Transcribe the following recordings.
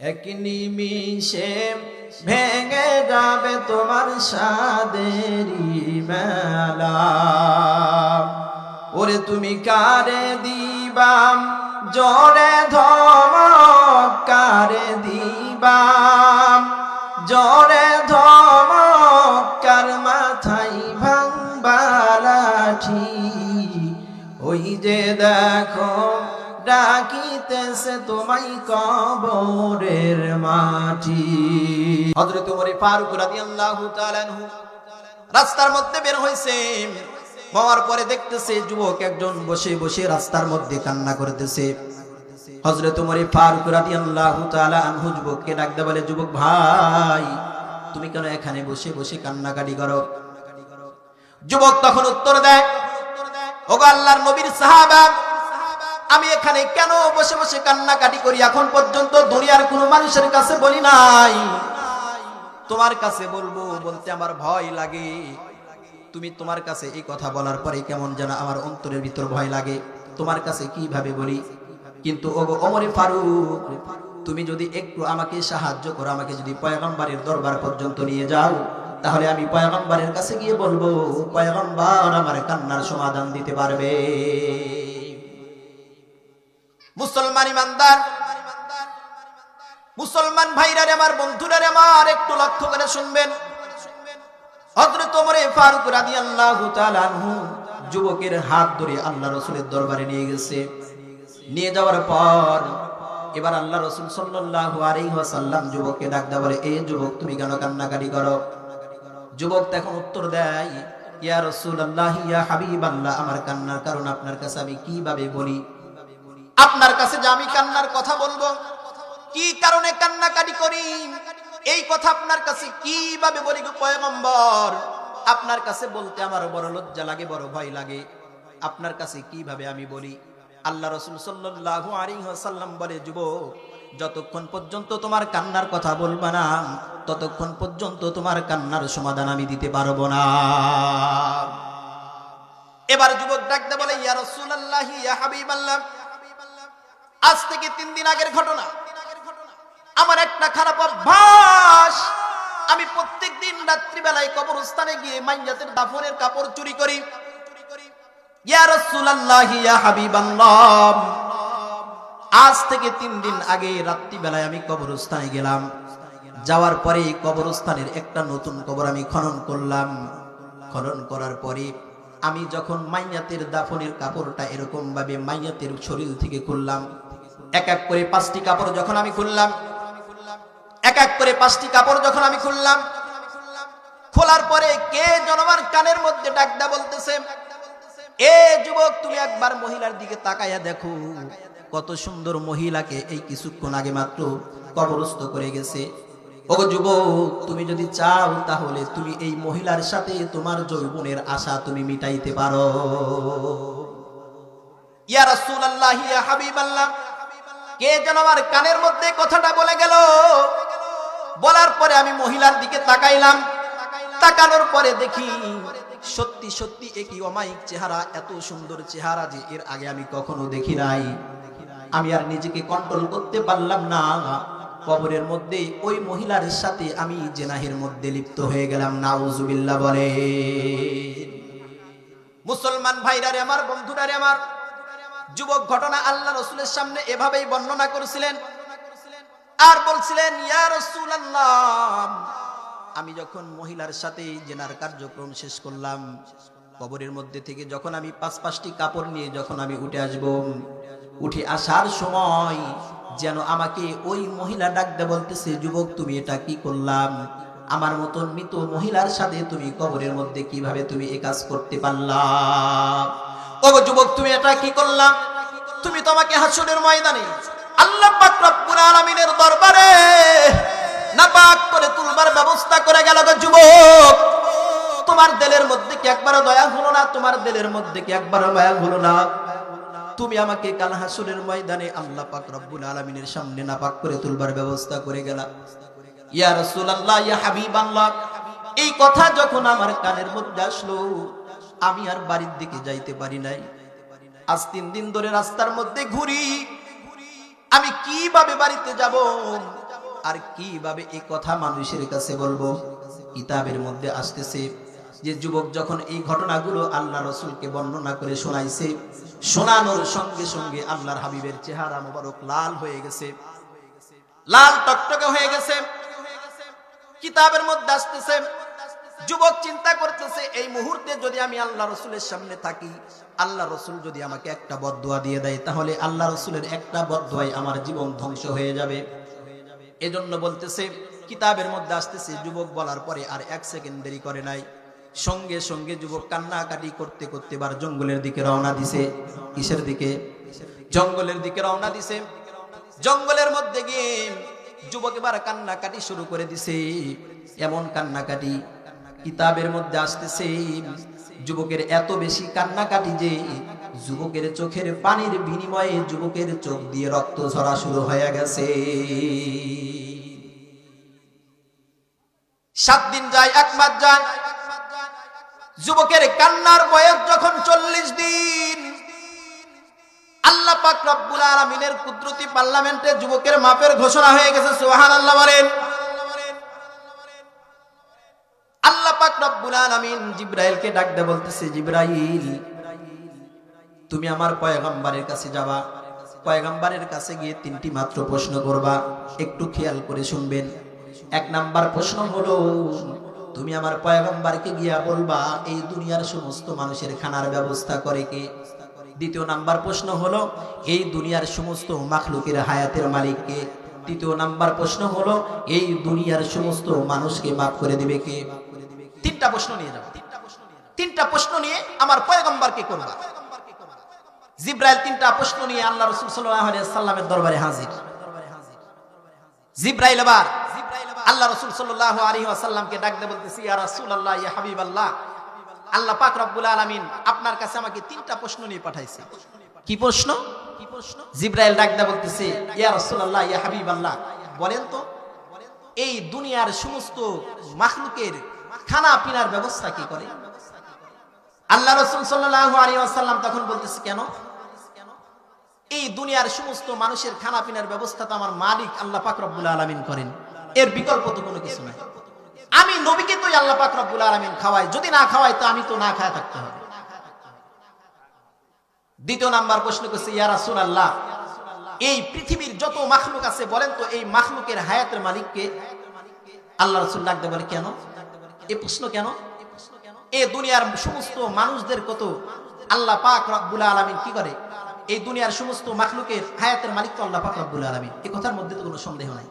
এক নিমিষে ভেঙে যাবে তোমার সাদেরি মেলা। ওরে তুমি কারে দিবাম? জোরে ধমক কারে দিবাম? জোরে ধমক কার মাথাই মাথায় ভাঙবালাঠি ওই যে দেখো ডাকিতেছে তোমায় কবরের মাটি। হযরত ওমর ফারুক রাদিয়াল্লাহু তাআলা রাস্তার মধ্যে বের হইছে। হওয়ার পরে দেখতেছে যুবক একজন বসে বসে রাস্তার মধ্যে কান্না করতেছে। হযরত ওমর ফারুক রাদিয়াল্লাহু তাআলা আনহু যুবককে ডাকতে বলে, যুবক ভাই, তুমি কেন এখানে বসে বসে কান্নাকাটি করো? যুবক তখন উত্তর দেয়, ওগো আল্লাহর নবীর সাহাবা আমি এখানে কেন বসে বসে কান্নাকাটি করি? এখন পর্যন্ত দুনিয়ার কোনো মানুষের কাছে বলি নাই। তোমার কাছে বলব, বলতে আমার ভয় লাগে। তুমি তোমার কাছে এই কথা বলার পরে কেমন যেন আমার অন্তরের ভিতর ভয় লাগে। তোমার কাছে কীভাবে বলি? কিন্তু ওগো অমরে ফারুক, তুমি যদি একটু আমাকে সাহায্য করো, আমাকে যদি পয়গম্বরের দরবার পর্যন্ত নিয়ে যাও, তাহলে আমি পয়গম্বরের কাছে গিয়ে বলব, পয়গম্বর আমার কান্নার সমাধান দিতে পারবে। মুসলমান ইমানদার, মুসলমান ভাইরা রে আমার বন্ধুরা রে আমার, একটু লক্ষ্য করে শুনবেন। যুবকের হাত ধরে আল্লাহ দরবারে নিয়ে গেছে। নিয়ে যাওয়ার পর এবার আল্লাহ যুবককে যুবক, তুমি কেন কান্নাকাটি করো? যুবক তখন উত্তর দেয়, ইয়া রাসূলুল্লাহ, ইয়া হাবিবাল্লাহ, আমার কান্নার কারণ আপনার কাছে আমি কীভাবে বলি? আপনার কাছে যে আমি কান্নার কথা বলব? কি কারণে কান্নাকাটি করি? এই কথা আপনার কাছে কীভাবে বলি পয়গম্বর? আপনার কাছে বলতে আমার বড় লজ্জা লাগে, বড় ভয় লাগে। আপনার কাছে কীভাবে আমি বলি? আল্লাহ রসুল সাল্লাল্লাহু আলাইহি ওয়াসাল্লাম বলে, যুবক, যতক্ষণ পর্যন্ত তোমার কান্নার কথা বলবা না, ততক্ষণ পর্যন্ত তোমার কান্নার সমাধান আমি দিতে পারব না। এবার যুবক ডাকতে বলে, ইয়া রাসূলুল্লাহ, ইয়া হাবিবাল্লাহ। আজ থেকে তিন দিন আগের ঘটনা। আমার একটা খারাপ অভ্যাস। আমি প্রত্যেক দিন রাত্রিবেলায় কবরস্থানে গিয়ে মাইয়াতের দাফনের কাপড় চুরি করি। আজ থেকে তিন দিন আগে রাত্রিবেলায় আমি কবরস্থানে গেলাম। যাওয়ার পরে কবরস্থানের একটা নতুন কবর আমি খনন করলাম। খনন করার পরে আমি যখন মাইয়াতের দাফনের কাপড়টা এরকম ভাবে মাইয়াতের শরীর থেকে খুললাম এক এক করে পাঁচটি কাপড় যখন আমি খুললাম, এক এক করে পাঁচটি কাপড় যখন আমি খুললাম, খোলার পরে কে জনমার কানের মধ্যে ডাকদা বলতেছে, এ যুবক, তুমি একবার মহিলার দিকে তাকাইয়া দেখো, কত সুন্দর মহিলাকে এই কিছুক্ষণ আগে মাত্র কবরস্থ করে গেছে। ও যুবক, তুমি যদি চাও তাহলে তুমি এই মহিলার সাথে তোমার যৌবনের আশা তুমি মিটাইতে পারো। ইয়া রাসূলুল্লাহ, ইয়া হাবিবাল্লাহ কে যেন আমার কানের মধ্যে কথাটা বলে গেল? বলার পরে আমি মহিলার দিকে তাকাইলাম। তাকানোর পরে দেখি সত্যি সত্যি একই অমায়িক চেহারা, এত সুন্দর চেহারা যে এর আগে আমি কখনো দেখি নাই। আমি আর নিজেকে কন্ট্রোল করতে পারলাম না। কবরের মধ্যে ওই মহিলার সাথে আমি জেনাহের মধ্যে লিপ্ত হয়ে গেলাম। নাউজুবিল্লাহ বলে মুসলমান ভাইরারে আমার বন্ধুরারে আমার যুবক ঘটনা আল্লাহ রসুলের সামনে এভাবেই বর্ণনা করেছিলেন। আর বলছিলেন রাসূলুল্লাহ। আমি যখন মহিলার সাথে জেনার কার্যক্রম শেষ করলাম, কবরের মধ্যে থেকে যখন আমি পাঁচ পাঁচটি কাপড় নিয়ে যখন আমি উঠে আসব, উঠে আসার সময় যেন আমাকে ওই মহিলা ডাকতে বলতেছে, যুবক, তুমি এটা কি করলাম? আমার মতন মৃত মহিলার সাথে তুমি কবরের মধ্যে কীভাবে তুমি এ কাজ করতে পারলাম ও যুবক, তুমি এটা কি করলাম? তুমি তোমাকে হাসুরের ময়দানে আল্লাহ পাক রব্বুল দরবারে নাপাক করে তুলবার ব্যবস্থা করে গেল গো যুবক। তোমার দিলের মধ্যে কি একবার দয়া হলো না? তোমার দিলের মধ্যে কি একবার দয়া হলো না? তুমি আমাকে কাল হাসুরের ময়দানে আল্লাহ পাক রব্বুল আলামিনের সামনে নাপাক করে তুলবার ব্যবস্থা করে গেলা। ইয়া রাসূলুল্লাহ, ইয়া হাবিবাল্লাহ, এই কথা যখন আমার কানের মধ্যে আসলো, আমি আর বাড়ির দিকে যাইতে পারি নাই। আজ তিন দিন ধরে রাস্তার মধ্যে ঘুরি। আমি কীভাবে বাড়িতে যাব? আর কীভাবে এই কথা মানুষের কাছে বলব? কিতাবের মধ্যে আসতেছে যে যুবক যখন এই ঘটনাগুলো আল্লাহ রসুলকে বর্ণনা করে শোনাইছে, শোনানোর সঙ্গে সঙ্গে আল্লাহর হাবিবের চেহারা মোবারক লাল হয়ে গেছে। লাল টকটকে হয়ে গেছে। কিতাবের মধ্যে আসতেছে যুবক চিন্তা করতেছে, এই মুহূর্তে যদি আমি আল্লাহ রসুলের সামনে থাকি, আল্লাহ রসুল যদি আমাকে একটা বদুয়া দিয়ে দেয়, তাহলে আল্লাহ রসুলের একটা বদুয়াই আমার জীবন ধ্বংস হয়ে যাবে। এজন্য বলতেছে, কিতাবের মধ্যে আসতেছে, যুবক বলার পরে আর এক সেকেন্ড দেরি করে নাই। সঙ্গে সঙ্গে যুবক কান্নাকাটি করতে করতে বার জঙ্গলের দিকে রওনা দিছে। কিসের দিকে? জঙ্গলের দিকে রওনা দিছে। জঙ্গলের মধ্যে গিয়ে যুবক এবার কান্নাকাটি শুরু করে দিছে। এমন কান্নাকাটি কিতাবের মধ্যে আসতেছে, যুবকের এত বেশি কান্নাকাটি যে যুবকের চোখের পানির বিনিময়ে যুবকের চোখ দিয়ে রক্ত ঝরা শুরু হয়ে গেছে। সাত দিন যায়, এক মাস যায়। যুবকের কান্নার বয়স যখন চল্লিশ দিন, আল্লাহ পাক রব্বুল আলামিনের কুদরতি পার্লামেন্টে যুবকের মাপের ঘোষণা হয়ে গেছে, সুবহানাল্লাহ বলেন। তুমি আমার পয়গম্বরের কাছে যাবা। পয়গম্বরের কাছে গিয়ে তিনটি মাত্র প্রশ্ন করবা। একটু খেয়াল করে শুনবেন। এক নাম্বার প্রশ্ন হলো, তুমি আমার গিয়া বলবা, এই দুনিয়ার সমস্ত মানুষের খানার ব্যবস্থা করে কে? দ্বিতীয় নাম্বার প্রশ্ন হলো, এই দুনিয়ার সমস্ত মাখলুকের হায়াতের মালিককে তৃতীয় নাম্বার প্রশ্ন হলো, এই দুনিয়ার সমস্ত মানুষকে মাফ করে দিবে কে? তিনটা প্রশ্ন নিয়ে যাব। তিনটা প্রশ্ন নিয়ে আমার পয়গম্বরকে করবা। জিব্রাইল তিনটা প্রশ্ন নিয়ে আল্লাহ রসুল সাল্লামের দরবারে হাজির। জিব্রাইল এবার আল্লাহ রসুল সাল্লাহ আলী আসাল্লামকে ডাকতে বলতেছি রাসূল আল্লাহ হাবিব আল্লাহ আল্লাহ পাক রব্বুল আলামিন আপনার কাছে আমাকে তিনটা প্রশ্ন নিয়ে পাঠাইছে। কি প্রশ্ন? কি প্রশ্ন জিব্রাইল ডাকতে বলতেছে, ইয়া রাসূলুল্লাহ, ইয়া হাবিব আল্লাহ বলেন তো, এই দুনিয়ার সমস্ত মাখলুকের খানা পিনার ব্যবস্থা কি করে? আল্লাহ রসুল আসাল্লাম তখন বলতেছে, কেন? এই দুনিয়ার সমস্ত মানুষের খানা পিনার ব্যবস্থা তো আমার মালিক আল্লাহ পাক রব্বুল আলামিন করেন। এর বিকল্প তো কোনো কিছু নাই। আমি নবীকে তো আল্লাহ পাক রব্বুল আলামিন খাওয়াই। যদি না খাওয়াই, তো আমি তো না খায় থাকতে হবে। দ্বিতীয় নাম্বার প্রশ্ন করছে, ইয়া রাসূলুল্লাহ, এই পৃথিবীর যত মাখলুক আছে, বলেন তো এই মাখলুকের হায়াতের মালিককে? আল্লাহ রাসূল ডাকতে বলে, কেন? এই প্রশ্ন কেন? এই দুনিয়ার সমস্ত মানুষদের কত? আল্লাহ পাক রব্বুল আলামিন কি করে? এই দুনিয়ার সমস্ত মাখলুকের হায়াতের মালিক তো আল্লাহ পাক রব্বুল আলামিন। এই কথার মধ্যে তো কোনো সন্দেহ নাই।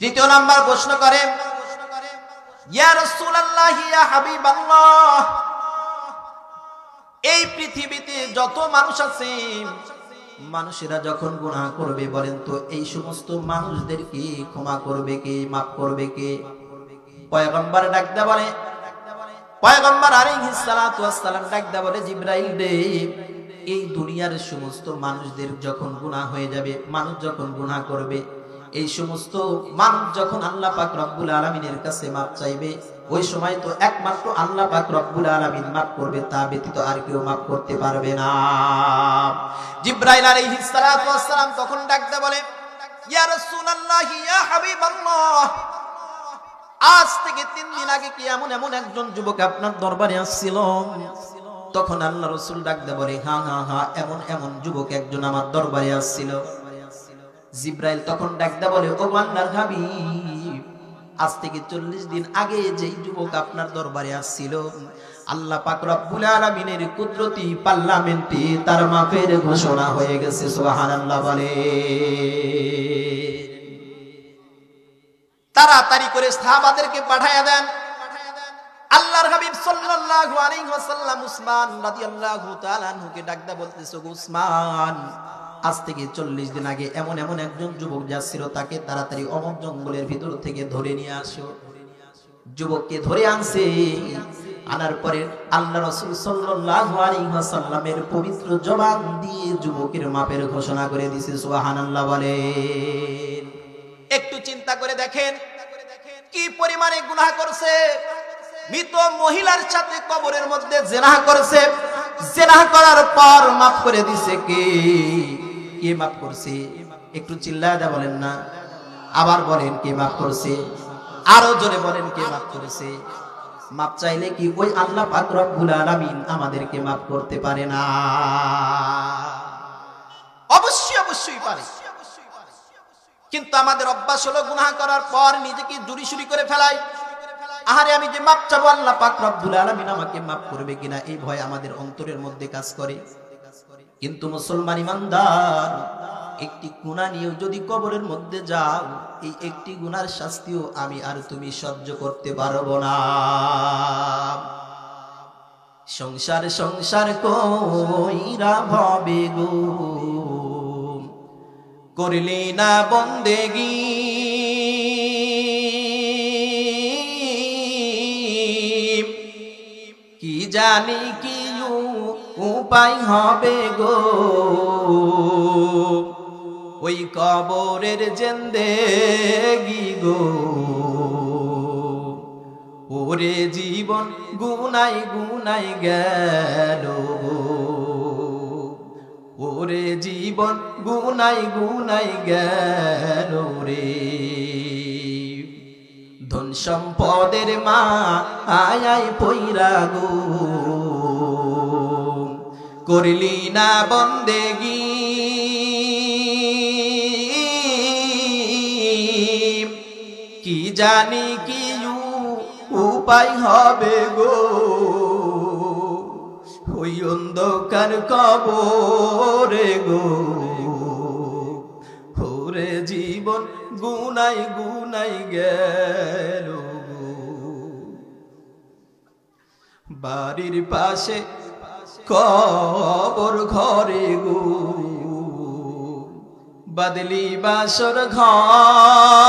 তৃতীয় নাম্বার প্রশ্ন করে এই পৃথিবীতে যত মানুষ আছে, মানুষেরা যখন গুনাহ করবে বলেন তো, এই সমস্ত মানুষদেরকে ক্ষমা করবে কে, মাফ করবে কে? পয়গম্বর ডাকতে বলে। পয়গম্বর আলাইহিস সালাতু ওয়াস সালাম ডাকতে বলে, জিবরাইল রে, এই দুনিয়ার সমস্ত মানুষদের যখন গুনাহ হয়ে যাবে, মানুষ যখন গুনাহ করবে, এই সমস্ত মানুষ যখন আল্লাহ পাক রব্বুল আলমিনের কাছে মাপ চাইবে, ওই সময় তো একমাত্র আল্লাহ পাক রব্বুল আলমিন মাফ করবে, তা ব্যতীত আর কেউ মাফ করতে পারবে না। জিব্রাইল আলাইহিস সালাতু তখন ডাকতে বলে, ইয়া রাসূলুল্লাহ, ইয়া হাবিবাল্লাহ আজ থেকে তিন দিন আগে কি এমন এমন একজন যুবক আপনার দরবারে আসছিল? তখন আল্লাহ রসুল ডাকতে বলে হ্যাঁ হ্যাঁ হ্যাঁ এমন এমন যুবক একজন আমার দরবারে আসছিল। জিব্রাইল তখন ডাকতে বলে, ও আল্লাহর হাবিব, আজ থেকে চল্লিশ দিন আগে যেই যুবক আপনার দরবারে আসছিল, আল্লাহ পাক রব্বুল কুদরতি পার্লামেন্টে তার মাফের ঘোষণা হয়ে গেছে। সুবহানাল্লাহ বলে। তাড়াতাড়ি করে সাহাবাদেরকে পাঠায়া দেন। আল্লাহর হাবিব সাল্লাল্লাহু আলাইহি ওয়াসাল্লাম উসমান রাদিয়াল্লাহু তাআলা আনহুকে ডাকদা বলতেছে উসমান, আজ থেকে চল্লিশ দিন আগে এমন এমন একজন যুবক যাচ্ছিল, তাকে তাড়াতাড়ি অমর জঙ্গলের ভিতর থেকে ধরে নিয়ে আসো। যুবককে ধরে আনছে। আনার পরে আল্লাহ রসুল সাল্লাল্লাহু আলাইহি ওয়াসাল্লামের পবিত্র জবান দিয়ে যুবকের মাপের ঘোষণা করে দিছে, সুবহানাল্লাহ বলেন। একটু চিন্তা করে দেখেন, কি পরিমাণে গুনাহ করছে? মৃত মহিলার সাথে কবরের মধ্যে জেনাহ করেছে। জেনাহ করার পর মাফ করে দিছে কে? কে মাফ করছে? একটু চিল্লায় দা বলেন না। আবার বলেন কে মাফ করছে? আরও জোরে বলেন কে মাফ করেছে? মাপ চাইলে কি ওই আল্লাহ পাক রব্বুল আলামিন আমাদেরকে মাফ করতে পারে না? অবশ্যই অবশ্যই পারে। কিন্তু আমাদের অভ্যাস হলো গুনাহ করার পর নিজেকে সুরি করে ফেলাই। আহারে আমি যে মাপ চাবো, আল্লাহ পাক রব্বুল আলামিন আমাকে মাফ করবে কিনা, এই ভয় আমাদের অন্তরের মধ্যে কাজ করে। কিন্তু মুসলমান ইমানদার, একটি গুণা নিয়েও যদি কবরের মধ্যে যাও, এই একটি গুনার শাস্তিও আমি আর তুমি সহ্য করতে পারব না। সংসার সংসার কইরা ভবে গো। করলি না বন্দেগি। কি জানি কি উপায় হবে গো। ওই কবরের জেন্দেগি গো। ওরে জীবন গুনাই গুনাই গেল। গো ওরে জীবন গুনাই গুনাই গেল রে। ধন সম্পদের মা আয় আয় পইরা গো। করলি না বন্দেগি। কি জানি কি উপায় হবে গো। ওই অন্ধকার কবরে গো। ওরে জীবন গুনাই গুনাই গেল বাড়ির পাশে কবর ঘরে গো। বদলি বাসর ঘর।